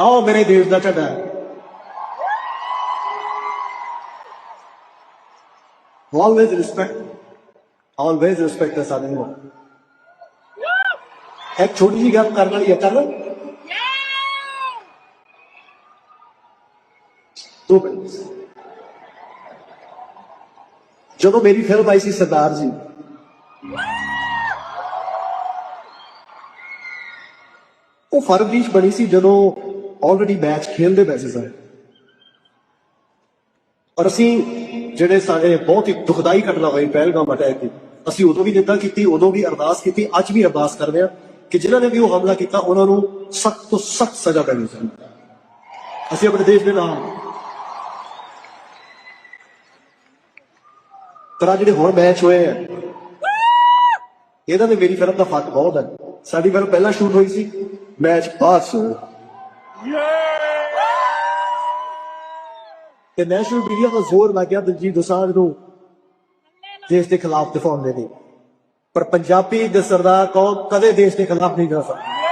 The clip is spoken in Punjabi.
ਆਓ ਮੇਰੇ ਦੇਸ਼ ਦਾ ਝੰਡਾ। Always respect always respect the son in law ਇੱਕ ਛੋਟੀ ਜਿਹੀ ਗੱਲ ਕਰਨ ਵਾਲੀ ਹੈ ਕਰ ਦੋ ਮਿੰਟ। ਜਦੋਂ ਮੇਰੀ ਫਿਲਮ ਆਈ ਸੀ ਸਰਦਾਰ ਜੀ, ਉਹ ਫਰਵਰੀ ਚ ਬਣੀ ਸੀ ਜਦੋਂ ਆਲਰੇਡੀ ਮੈਚ ਖੇਲਦੇ ਪਏ ਸੀ ਸਾਰੇ। ਔਰ ਅਸੀਂ ਜਿਹੜੇ ਸਾਡੇ ਬਹੁਤ ਹੀ ਦੁਖਦਾਈ ਘਟਨਾ ਹੋਈ ਪਹਿਲਗਾਮ ਅਟੈਕ ਦੀ, ਅਸੀਂ ਉਦੋਂ ਵੀ ਨਿੰਦਾ ਕੀਤੀ, ਉਦੋਂ ਵੀ ਅਰਦਾਸ ਕੀਤੀ, ਅੱਜ ਵੀ ਅਰਦਾਸ ਕਰਦੇ ਹਾਂ ਕਿ ਜਿਨ੍ਹਾਂ ਨੇ ਵੀ ਉਹ ਹਮਲਾ ਕੀਤਾ, ਉਹਨਾਂ ਨੂੰ ਸਖਤ ਤੋਂ ਸਖਤ ਸਜ਼ਾ ਮਿਲਣੀ ਚਾਹੀਦੀ। ਅਸੀਂ ਆਪਣੇ ਦੇਸ਼ ਦੇ ਨਾਮ ਪਰ ਜਿਹੜੇ ਹੁਣ ਮੈਚ ਹੋਏ ਆ ਇਹਦਾ ਤੇ ਮੇਰੀ ਫਿਲਮ ਦਾ ਫ਼ਰਕ ਬਹੁਤ ਹੈ। ਸਾਡੀ ਫਿਲਮ ਪਹਿਲਾਂ ਸ਼ੂਟ ਹੋਈ ਸੀ ਮੈਚ ਬਾਅਦ 'ਚ ਹੋਇਆ ਤੇ ਨੈਸ਼ਨਲ ਮੀਡੀਆ ਦਾ ਜ਼ੋਰ ਲੱਗਿਆ ਦਲਜੀਤ ਦੋਸਾਂਝ ਨੂੰ ਦੇਸ਼ ਦੇ ਖਿਲਾਫ ਦਿਫਾਉਣ ਦੇ ਲਈ। ਪਰ ਪੰਜਾਬੀ ਦੇ ਸਰਦਾਰ ਕੌਮ ਕਦੇ ਦੇਸ਼ ਦੇ ਖਿਲਾਫ ਨਹੀਂ ਜਾ ਸਕਦਾ।